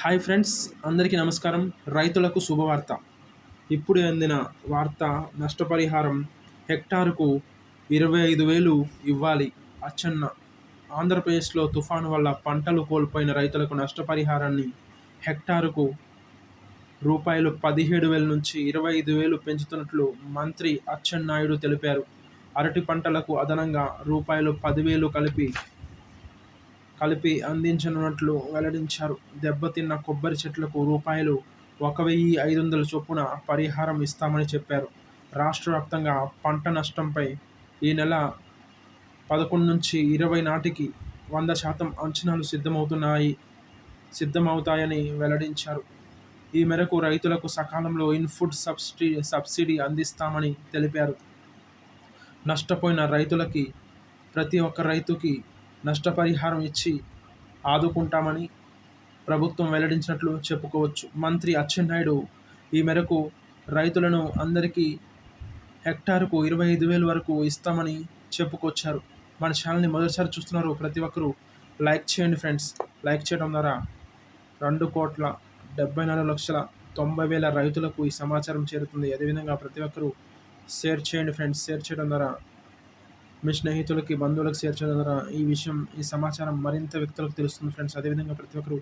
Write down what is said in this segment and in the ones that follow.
Hi friends అందరికీ నమస్కారం. రైతులకు శుభవార్త. ఇప్పుడు అందిన వార్త నష్టపరిహారం హెక్టారుకు ఇరవై ఐదు వేలు ఇవ్వాలి. అచ్చన్న. ఆంధ్రప్రదేశ్లో తుఫాను వల్ల పంటలు కోల్పోయిన రైతులకు నష్టపరిహారాన్ని హెక్టారుకు రూపాయలు పదిహేడు వేల నుంచి ఇరవై ఐదు వేలు పెంచుతున్నట్లు మంత్రి అచ్చెన్నాయుడు తెలిపారు. అరటి పంటలకు అదనంగా రూపాయలు పదివేలు కలిపి కలిపి అందించనున్నట్లు వెల్లడించారు. దెబ్బతిన్న కొబ్బరి చెట్లకు రూపాయలు ఒక వెయ్యి ఐదు వందల చొప్పున పరిహారం ఇస్తామని చెప్పారు. రాష్ట్ర వ్యాప్తంగా పంట నష్టంపై ఈ నెల పదకొండు నుంచి ఇరవై నాటికి వంద శాతం అంచనాలు సిద్ధమవుతున్నాయి సిద్ధమవుతాయని వెల్లడించారు. ఈ మేరకు రైతులకు సకాలంలో ఇన్పుట్ సబ్సిడీ సబ్సిడీ అందిస్తామని తెలిపారు. నష్టపోయిన రైతులకి ప్రతి ఒక్క రైతుకి నష్టపరిహారం ఇచ్చి ఆదుకుంటామని ప్రభుత్వం వెల్లడించినట్లు చెప్పుకోవచ్చు. మంత్రి అచ్చెన్నాయుడు ఈ మేరకు రైతులను అందరికీ హెక్టారుకు ఇరవై ఐదు వేల వరకు ఇస్తామని చెప్పుకొచ్చారు. మన ఛానల్ని మొదటిసారి చూస్తున్నారు ప్రతి ఒక్కరూ. లైక్ చేయండి ఫ్రెండ్స్. లైక్ చేయడం ద్వారా రెండు కోట్ల డెబ్బై నాలుగు లక్షల తొంభై వేల రైతులకు ఈ సమాచారం చేరుతుంది. అదేవిధంగా ప్రతి ఒక్కరూ షేర్ చేయండి ఫ్రెండ్స్. షేర్ చేయడం ద్వారా మీ స్నేహితులకి బంధువులకు షేర్ చేయడం ద్వారా ఈ విషయం ఈ సమాచారం మరింత వ్యక్తులకు తెలుస్తుంది ఫ్రెండ్స్. అదేవిధంగా ప్రతి ఒక్కరు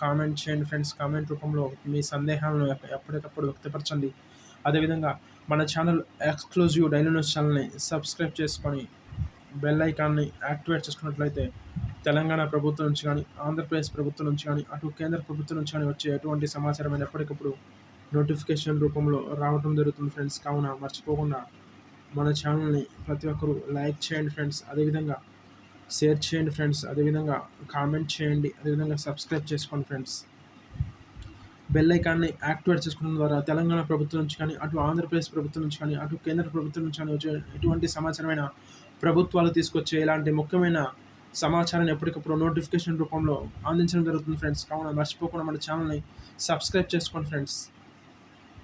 కామెంట్ చేయండి ఫ్రెండ్స్. కామెంట్ రూపంలో మీ సందేహాలను ఎప్పటికప్పుడు వ్యక్తపరచండి. అదేవిధంగా మన ఛానల్ ఎక్స్క్లూజివ్ డైలీ న్యూస్ ఛానల్ని సబ్స్క్రైబ్ చేసుకొని బెల్ ఐకాన్ని యాక్టివేట్ చేసుకున్నట్లయితే తెలంగాణ ప్రభుత్వం నుంచి కానీ ఆంధ్రప్రదేశ్ ప్రభుత్వం నుంచి కానీ అటు కేంద్ర ప్రభుత్వం నుంచి కానీ వచ్చే ఎటువంటి సమాచారం ఎప్పటికప్పుడు నోటిఫికేషన్ రూపంలో రావడం జరుగుతుంది ఫ్రెండ్స్. కావున మర్చిపోకుండా మన ఛానల్ని ప్రతి ఒక్కరూ లైక్ చేయండి ఫ్రెండ్స్. అదేవిధంగా షేర్ చేయండి ఫ్రెండ్స్. అదేవిధంగా కామెంట్ చేయండి. అదేవిధంగా సబ్స్క్రైబ్ చేసుకోండి ఫ్రెండ్స్. బెల్ ఐకాన్ని యాక్టివేట్ చేసుకోవడం ద్వారా తెలంగాణ ప్రభుత్వం నుంచి కానీ అటు ఆంధ్రప్రదేశ్ ప్రభుత్వం నుంచి కానీ అటు కేంద్ర ప్రభుత్వం నుంచి కానీ వచ్చే ఎటువంటి సమాచారమైన ప్రభుత్వాలు తీసుకొచ్చే ఇలాంటి ముఖ్యమైన సమాచారాన్ని ఎప్పటికప్పుడు నోటిఫికేషన్ రూపంలో అందించడం జరుగుతుంది ఫ్రెండ్స్. కావున మర్చిపోకుండా మన ఛానల్ని సబ్స్క్రైబ్ చేసుకోండి ఫ్రెండ్స్.